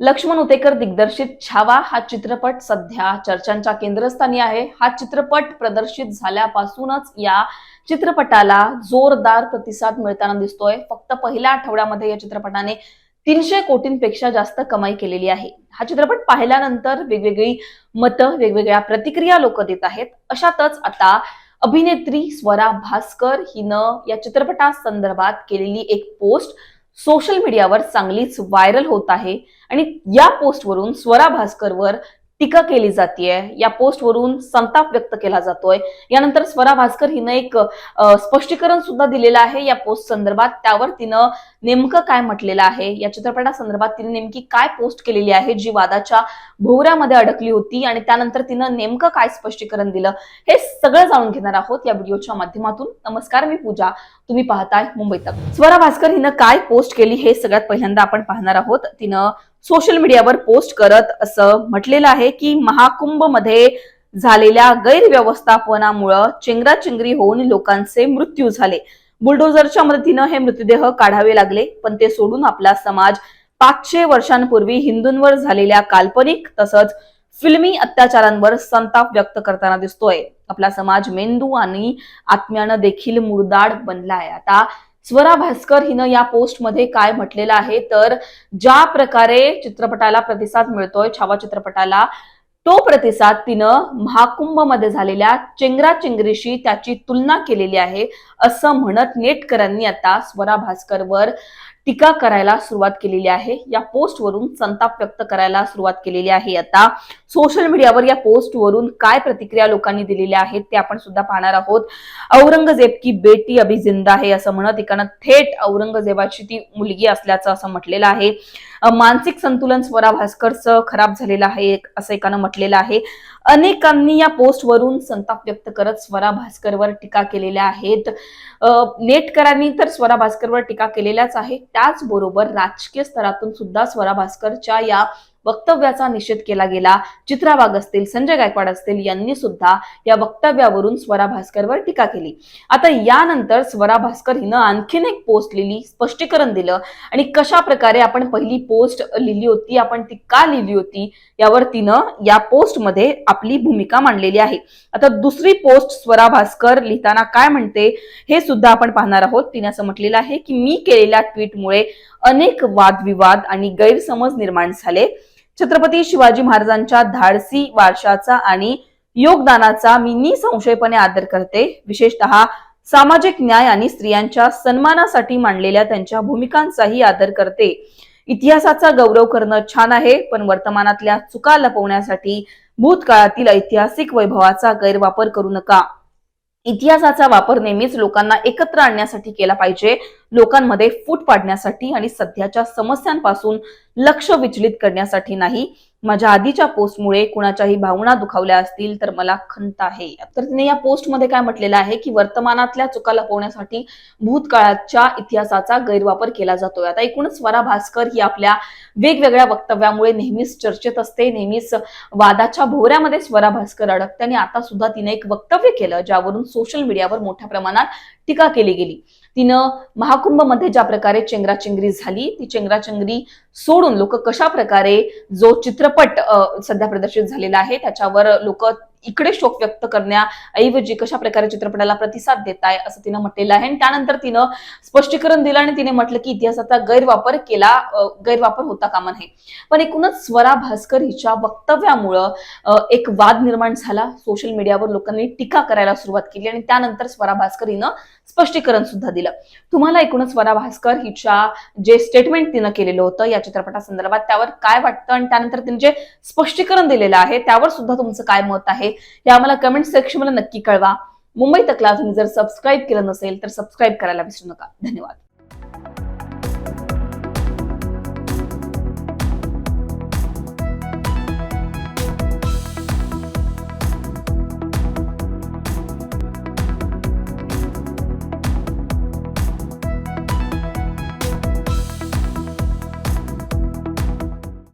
लक्ष्मण उतेकर दिग्दर्शित छावा हा चित्रपट सध्या चर्चांच्या केंद्रस्थानी आहे. हा चित्रपट प्रदर्शित झाल्यापासूनच या चित्रपटाला जोरदार प्रतिसाद मिळताना दिसतोय. फक्त पहिल्या आठवड्यामध्ये या चित्रपटाने तीनशे कोटींपेक्षा जास्त कमाई केलेली आहे. हा चित्रपट पाहिल्यानंतर वेगवेगळी मतं वेगवेगळ्या प्रतिक्रिया लोक देत आहेत. अशातच आता अभिनेत्री स्वरा भास्कर हिनं या चित्रपटा संदर्भात केलेली एक पोस्ट सोशल मीडियावर चांगलीच व्हायरल होत आहे. आणि या पोस्टवरून स्वरा भास्करवर टीका केली जाते या पोस्टवरून संताप व्यक्त केला जातोय. यानंतर स्वरा भास्कर हिनं एक स्पष्टीकरण सुद्धा दिलेलं आहे या पोस्ट संदर्भात. त्यावर तिनं नेमकं काय म्हटलेलं आहे? या चित्रपटासंदर्भात तिने नेमकी काय पोस्ट केलेली आहे जी वादाच्या भोवऱ्यामध्ये अडकली होती? आणि त्यानंतर तिनं नेमकं काय स्पष्टीकरण दिलं? हे सगळं जाणून घेणार आहोत या व्हिडिओच्या माध्यमातून. नमस्कार मी पूजा. तुम्ही पाहताय मुंबई तक. स्वरा भास्कर हिनं काय पोस्ट केली हे सगळ्यात पहिल्यांदा आपण पाहणार आहोत. तिनं सोशल मीडियावर पोस्ट करत असं म्हटलेलं आहे की महाकुंभमध्ये झालेल्या गैरव्यवस्थापनामुळं चेंगराचेंगरी होऊन लोकांचे मृत्यू झाले. बुलडोझरच्या मदतीनं हे मृतदेह काढावे लागले पण ते सोडून आपला समाज पाचशे वर्षांपूर्वी हिंदूंवर झालेल्या काल्पनिक तसंच फिल्मी अत्याचारांवर संताप व्यक्त करताना दिसतोय. आपला समाज मेंदू आणि आत्म्यानं देखील मुरदाड बनलाय. आता स्वरा भास्कर हिनं या पोस्टमध्ये काय म्हटलेलं आहे? तर ज्या प्रकारे चित्रपटाला प्रतिसाद मिळतोय छावा चित्रपटाला तो प्रतिसाद तिनं महाकुंभमध्ये झालेल्या चेंगराचेंगरीशी त्याची तुलना केलेली आहे असं म्हणत नेटकरांनी आता स्वरा भास्करवर टीका करायला सुरुवात केलेली आहे. या पोस्टवरून संताप व्यक्त करायला सुरुवात केलेली आहे. आता सोशल मीडियावर या पोस्टवरून काय प्रतिक्रिया लोकांनी दिलेल्या आहेत ते आपण सुद्धा पाहणार आहोत. औरंगजेब की बेटी अभी जिंदा आहे असं म्हणत एकानं थेट औरंगजेबाची ती मुलगी असल्याचं असं म्हटलेलं आहे. मानसिक संतुलन स्वरा भास्करचं खराब झालेलं आहे असं एकानं म्हटलेलं आहे. अनेकांनी या पोस्टवरून संताप व्यक्त करत स्वरा भास्करवर टीका केलेल्या आहेत. नेटकरांनी तर स्वरा भास्करवर टीका केलेल्याच आहे. त्याचबरोबर राजकीय स्तरातून सुद्धा स्वरा भास्करच्या या वक्तव्याचा निषेध केला गेला. चित्रा वाघ असतील संजय गायकवाड असतील यांनी सुद्धा या वक्तव्यावरून स्वरा भास्करवर टीका केली. आता यानंतर स्वरा भास्कर हिनं आणखीन एक पोस्ट लिहिली स्पष्टीकरण दिलं. आणि कशा प्रकारे आपण पहिली पोस्ट लिहिली होती आपण ती का लिहिली होती यावर तिनं या पोस्टमध्ये आपली भूमिका मांडलेली आहे. आता दुसरी पोस्ट स्वरा भास्कर लिहिताना काय म्हणते हे सुद्धा आपण पाहणार आहोत. तिने असं म्हटलेलं आहे की मी केलेल्या ट्विटमुळे अनेक वादविवाद आणि गैरसमज निर्माण झाले. छत्रपती शिवाजी महाराजांच्या धाडसी वारशाचा आणि योगदानाचा मी निसंशयपणे आदर करते. विशेषतः सामाजिक न्याय आणि स्त्रियांच्या सन्मानासाठी मांडलेल्या त्यांच्या भूमिकांचाही आदर करते. इतिहासाचा गौरव करणं छान आहे पण वर्तमानातल्या चुका लपवण्यासाठी भूतकाळातील ऐतिहासिक वैभवाचा गैरवापर करू नका. इतिहासाचा वापर नेहमीच लोकांना एकत्र आणण्यासाठी केला पाहिजे. लोकांमध्ये फूट पाडण्यासाठी आणि सध्याच्या समस्यांपासून लक्ष विचलित करण्यासाठी नाही. माझ्या आधीच्या पोस्टमुळे कुणाच्याही भावना दुखावल्या असतील तर मला खंत आहे. तर तिने या पोस्टमध्ये काय म्हटलेलं आहे की वर्तमानातल्या चुका लपवण्यासाठी भूतकाळाच्या इतिहासाचा गैरवापर केला जातोय. आता एकूणच स्वरा भास्कर ही आपल्या वेगवेगळ्या वक्तव्यामुळे नेहमीच चर्चेत असते नेहमीच वादाच्या भोवऱ्यामध्ये स्वरा भास्कर अडकते आणि आता सुद्धा तिने एक वक्तव्य केलं ज्यावरून सोशल मीडियावर मोठ्या प्रमाणात टीका केली गेली. तिनं महाकुंभमध्ये ज्या प्रकारे चेंगराचेंगरी झाली ती चेंगराचेंगरी सोडून लोक कशा प्रकारे जो चित्रपट सध्या प्रदर्शित झालेला आहे त्याच्यावर लोक इकडे शोक व्यक्त करण्याऐवजी कशा प्रकारे चित्रपटाला प्रतिसाद देत आहे असं तिनं म्हटलेलं आहे. आणि त्यानंतर तिनं स्पष्टीकरण दिलं आणि तिने म्हटलं की इतिहासाचा गैरवापर केला गैरवापर होता कामा नये. पण एकूणच स्वरा भास्कर हिच्या वक्तव्यामुळं एक वाद निर्माण झाला. सोशल मीडियावर लोकांनी टीका करायला सुरुवात केली आणि त्यानंतर स्वरा भास्कर हिनं स्पष्टीकरण सुद्धा दिलं. तुम्हाला एकूणच स्वरा भास्कर हिच्या जे स्टेटमेंट तिनं केलेलं होतं या चित्रपटासंदर्भात त्यावर काय वाटतं? आणि त्यानंतर तिने जे स्पष्टीकरण दिलेलं आहे त्यावर सुद्धा तुमचं काय मत आहे? हे आम्हाला कमेंट सेक्शनमध्ये नक्की कळवा. मुंबई तकला तुम्ही जर सबस्क्राईब केलं नसेल तर सबस्क्राईब करायला विसरू नका. धन्यवाद.